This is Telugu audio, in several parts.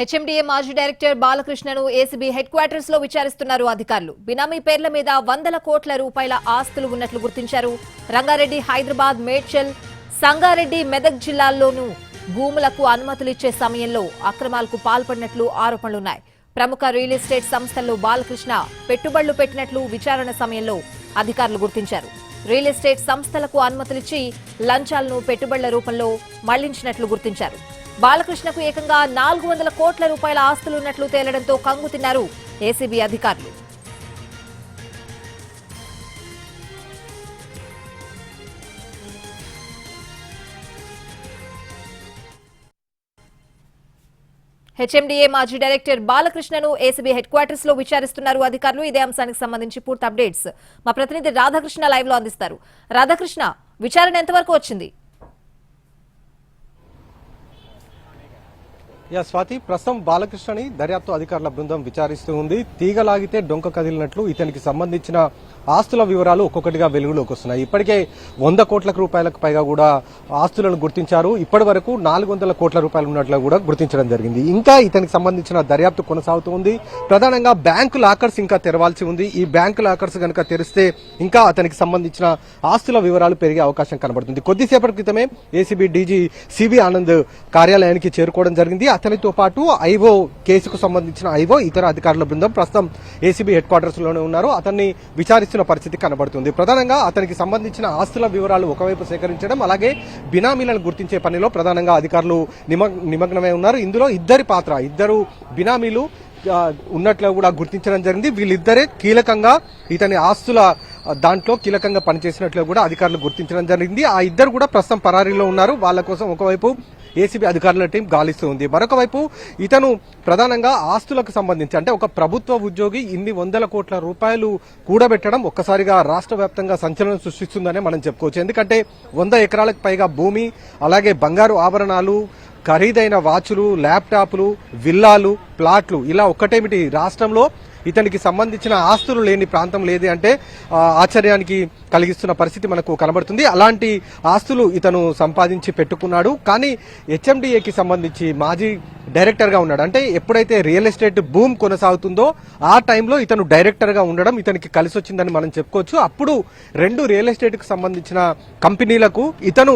హెచ్ఎండిఏ మాజీ డైరెక్టర్ బాలకృష్ణను ఏసీబీ హెడ్ క్వార్టర్స్లో విచారిస్తున్నారు అధికారులు. బినామీ పేర్ల మీద వందల కోట్ల రూపాయల ఆస్తులు ఉన్నట్లు గుర్తించారు. రంగారెడ్డి హైదరాబాద్ మేడ్చల్ సంగారెడ్డి మెదక్ జిల్లాల్లోనూ భూములకు అనుమతులు ఇచ్చే సమయంలో అక్రమాలకు పాల్పడినట్లు ఆరోపణలున్నాయి. ప్రముఖ రియల్ ఎస్టేట్ సంస్థల్లో బాలకృష్ణ పెట్టుబడులు పెట్టినట్లు విచారణ సమయంలో అధికారులు గుర్తించారు. రియల్ ఎస్టేట్ సంస్థలకు అనుమతులిచ్చి లంచాలను పెట్టుబడుల రూపంలో మళ్ళించినట్లు గుర్తించారు. బాలకృష్ణకు ఏకంగా నాలుగు వందల కోట్ల రూపాయల ఆస్తులున్నట్లు తేలడంతో కంగు తిన్నారు ఏసీబీ అధికారులు. హెచ్ఎండిఏ మాజీ డైరెక్టర్ బాలకృష్ణను ఏసీబీ హెడ్ క్వార్టర్స్లో విచారిస్తున్నారు అధికారులు. ఇదే అంశానికి సంబంధించి పూర్తి అప్డేట్స్. మా ప్రతినిధి రాధాకృష్ణ లైవ్లో అందిస్తారు. రాధాకృష్ణ విచారణ ఎంతవరకు వచ్చింది? యా స్వాతి ప్రస్తుతం బాలకృష్ణని దర్యాప్తు అధికారుల బృందం విచారిస్తూ ఉంది. తీగలాగితే డొంక కదిలినట్లు ఇతనికి సంబంధించిన ఆస్తుల వివరాలు ఒక్కొక్కటిగా వెలుగులోకి వస్తున్నాయి. ఇప్పటికే వంద కోట్ల రూపాయలకు పైగా కూడా ఆస్తులను గుర్తించారు. ఇప్పటి వరకు నాలుగు వందల కోట్ల రూపాయలు ఉన్నట్లు కూడా గుర్తించడం జరిగింది. ఇంకా ఇతనికి సంబంధించిన దర్యాప్తు కొనసాగుతూ ఉంది. ప్రధానంగా బ్యాంకు లాకర్స్ ఇంకా తెరవాల్సి ఉంది. ఈ బ్యాంకు లాకర్స్ కనుక తెరిస్తే ఇంకా అతనికి సంబంధించిన ఆస్తుల వివరాలు పెరిగే అవకాశం కనబడుతుంది. కొద్దిసేపటి క్రితమే ఏసీబీ డీజీ సిబి ఆనంద్ కార్యాలయానికి చేరుకోవడం జరిగింది. అతనితో పాటు ఐఓ కేసుకు సంబంధించిన ఐఓ ఇతర అధికారుల బృందం ప్రస్తుతం ఏసీబీ హెడ్ క్వార్టర్స్లోనే ఉన్నారు. అతన్ని విచారిస్తున్న పరిస్థితి కనబడుతుంది. ప్రధానంగా అతనికి సంబంధించిన ఆస్తుల వివరాలు ఒకవైపు సేకరించడం అలాగే బినామీలను గుర్తించే పనిలో ప్రధానంగా అధికారులు నిమగ్- నిమగ్నమై ఉన్నారు. ఇందులో ఇద్దరి పాత్ర ఇద్దరు బినామీలు ఉన్నట్లు కూడా గుర్తించడం జరిగింది. వీళ్ళిద్దరే కీలకంగా ఇతని ఆస్తుల దాంట్లో కీలకంగా పనిచేసినట్లు కూడా అధికారులు గుర్తించడం జరిగింది. ఆ ఇద్దరు కూడా ప్రస్తుతం పరారీలో ఉన్నారు. వాళ్ళ కోసం ఒకవైపు ఏసీబీ అధికారుల టీం గాలిస్తూ ఉంది. మరొక వైపు ఇతను ప్రధానంగా ఆస్తులకు సంబంధించి అంటే ఒక ప్రభుత్వ ఉద్యోగి ఇన్ని వందల కోట్ల రూపాయలు కూడబెట్టడం ఒక్కసారిగా రాష్ట్ర వ్యాప్తంగా సంచలనం సృష్టిస్తుందనే మనం చెప్పుకోవచ్చు. ఎందుకంటే వంద ఎకరాలకు పైగా భూమి అలాగే బంగారు ఆభరణాలు ఖరీదైన వాచులు ల్యాప్టాప్లు విల్లాలు ప్లాట్లు ఇలా ఒక్కటేమిటి? రాష్ట్రంలో ఇతనికి సంబంధించిన ఆస్తులు లేని ప్రాంతం లేదు అంటే ఆశ్చర్యానికి కలిగిస్తున్న పరిస్థితి మనకు కనబడుతుంది. అలాంటి ఆస్తులు ఇతను సంపాదించి పెట్టుకున్నాడు. కానీ హెచ్ఎండిఏకి సంబంధించి మాజీ డైరెక్టర్గా ఉన్నాడు. అంటే ఎప్పుడైతే రియల్ ఎస్టేట్ భూమ్ కొనసాగుతుందో ఆ టైంలో ఇతను డైరెక్టర్గా ఉండడం ఇతనికి కలిసి వచ్చిందని మనం చెప్పుకోవచ్చు. అప్పుడు రెండు రియల్ ఎస్టేట్కు సంబంధించిన కంపెనీలకు ఇతను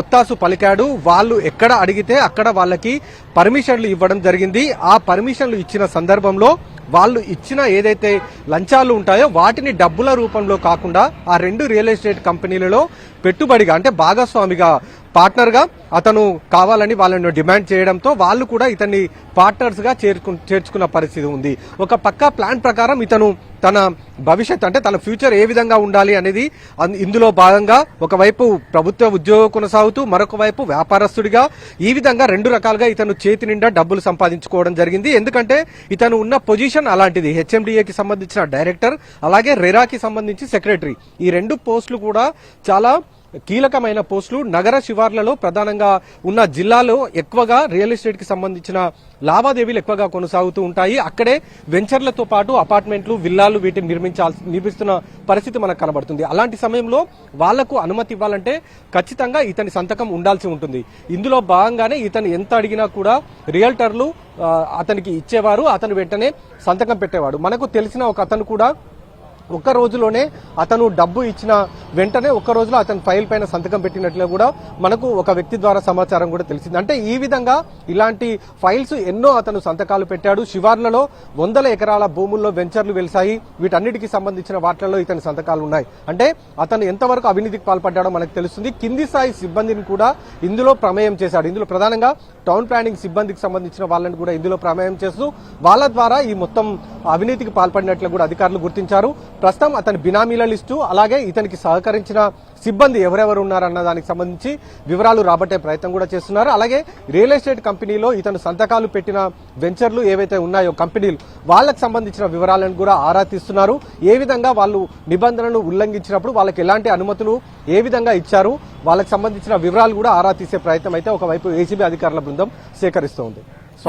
ఒత్తాసు పలికాడు. వాళ్ళు ఎక్కడ అడిగితే అక్కడ వాళ్ళకి పర్మిషన్లు ఇవ్వడం జరిగింది. ఆ పర్మిషన్లు ఇచ్చిన సందర్భంలో వాళ్ళు ఇచ్చిన ఏదైతే లంచాలు ఉంటాయో వాటిని డబ్బుల రూపంలో కాకుండా ఆ రెండు రియల్ ఎస్టేట్ కంపెనీలలో పెట్టుబడిగా అంటే భాగస్వామిగా పార్ట్నర్గా అతను కావాలని వాళ్ళని డిమాండ్ చేయడంతో వాళ్ళు కూడా ఇతన్ని పార్ట్నర్స్గా చేర్చుకు చేర్చుకున్న పరిస్థితి ఉంది. ఒక పక్క ప్లాన్ ప్రకారం ఇతను తన భవిష్యత్ అంటే తన ఫ్యూచర్ ఏ విధంగా ఉండాలి అనేది అన్- ఇందులో భాగంగా ఒకవైపు ప్రభుత్వ ఉద్యోగం కొనసాగుతూ మరొక వైపు వ్యాపారస్తుడిగా ఈ విధంగా రెండు రకాలుగా ఇతను చేతి నిండా డబ్బులు సంపాదించుకోవడం జరిగింది. ఎందుకంటే ఇతను ఉన్న పొజిషన్ అలాంటిది. హెచ్ఎండిఏకి సంబంధించిన డైరెక్టర్ అలాగే రెరాకి సంబంధించి సెక్రటరీ. ఈ రెండు పోస్టులు కూడా చాలా కీలకమైన పోస్టులు నగర శివార్లలో ప్రధానంగా ఉన్న జిల్లాలో ఎక్కువగా రియల్ ఎస్టేట్కి సంబంధించిన లావాదేవీలు ఎక్కువగా కొనసాగుతూ ఉంటాయి. అక్కడే వెంచర్లతో పాటు అపార్ట్మెంట్లు విల్లాలు వీటిని నిర్మించాల్సి నిర్మిస్తున్న పరిస్థితి మనకు కనబడుతుంది. అలాంటి సమయంలో వాళ్ళకు అనుమతి ఇవ్వాలంటే ఖచ్చితంగా ఇతని సంతకం ఉండాల్సి ఉంటుంది. ఇందులో భాగంగానే ఇతను ఎంత అడిగినా కూడా రియల్టర్లు అతనికి ఇచ్చేవారు అతను వెంటనే సంతకం పెట్టేవాడు. మనకు తెలిసిన ఒక అతను కూడా ఒక్క రోజులోనే అతను డబ్బు ఇచ్చిన వెంటనే ఒక్క రోజులో అతను ఫైల్ పైన సంతకం పెట్టినట్లు కూడా మనకు ఒక వ్యక్తి ద్వారా సమాచారం కూడా తెలిసింది. అంటే ఈ విధంగా ఇలాంటి ఫైల్స్ ఎన్నో అతను సంతకాలు పెట్టాడు. శివార్లలో వందల ఎకరాల భూముల్లో వెంచర్లు వెలిసాయి వీటన్నిటికీ సంబంధించిన వాటిలలో ఇతని సంతకాలు ఉన్నాయి. అంటే అతను ఎంతవరకు అవినీతికి పాల్పడ్డాడో మనకు తెలుస్తుంది. కింది స్థాయి సిబ్బందిని కూడా ఇందులో ప్రమేయం చేశాడు. ఇందులో ప్రధానంగా టౌన్ ప్లానింగ్ సిబ్బందికి సంబంధించిన వాళ్ళని కూడా ఇందులో ప్రమేయం చేస్తూ వాళ్ళ ద్వారా ఈ మొత్తం అవినీతికి పాల్పడినట్లు కూడా అధికారులు గుర్తించారు. ప్రస్తుతం అతని బినామీల లిస్టు అలాగే ఇతనికి సహకారం సహకరించిన సిబ్బంది ఎవరెవరు ఉన్నారన్న దానికి సంబంధించి వివరాలు రాబట్టే ప్రయత్నం కూడా చేస్తున్నారు. అలాగే రియల్ ఎస్టేట్ కంపెనీలో ఇతను సంతకాలు పెట్టిన వెంచర్లు ఏవైతే ఉన్నాయో కంపెనీలు వాళ్ళకి సంబంధించిన వివరాలను కూడా ఆరా తీస్తున్నారు. ఏ విధంగా వాళ్ళు నిబంధనలు ఉల్లంఘించినప్పుడు వాళ్ళకి ఎలాంటి అనుమతులు ఏ విధంగా ఇచ్చారు వాళ్ళకి సంబంధించిన వివరాలు కూడా ఆరా తీసే ప్రయత్నం అయితే ఒకవైపు ఏసీబీ అధికారుల బృందం సేకరిస్తోంది.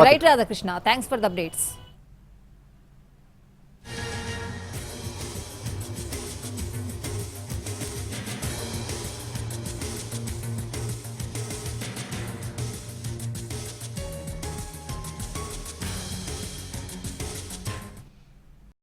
Right Radhakrishna thanks for the updates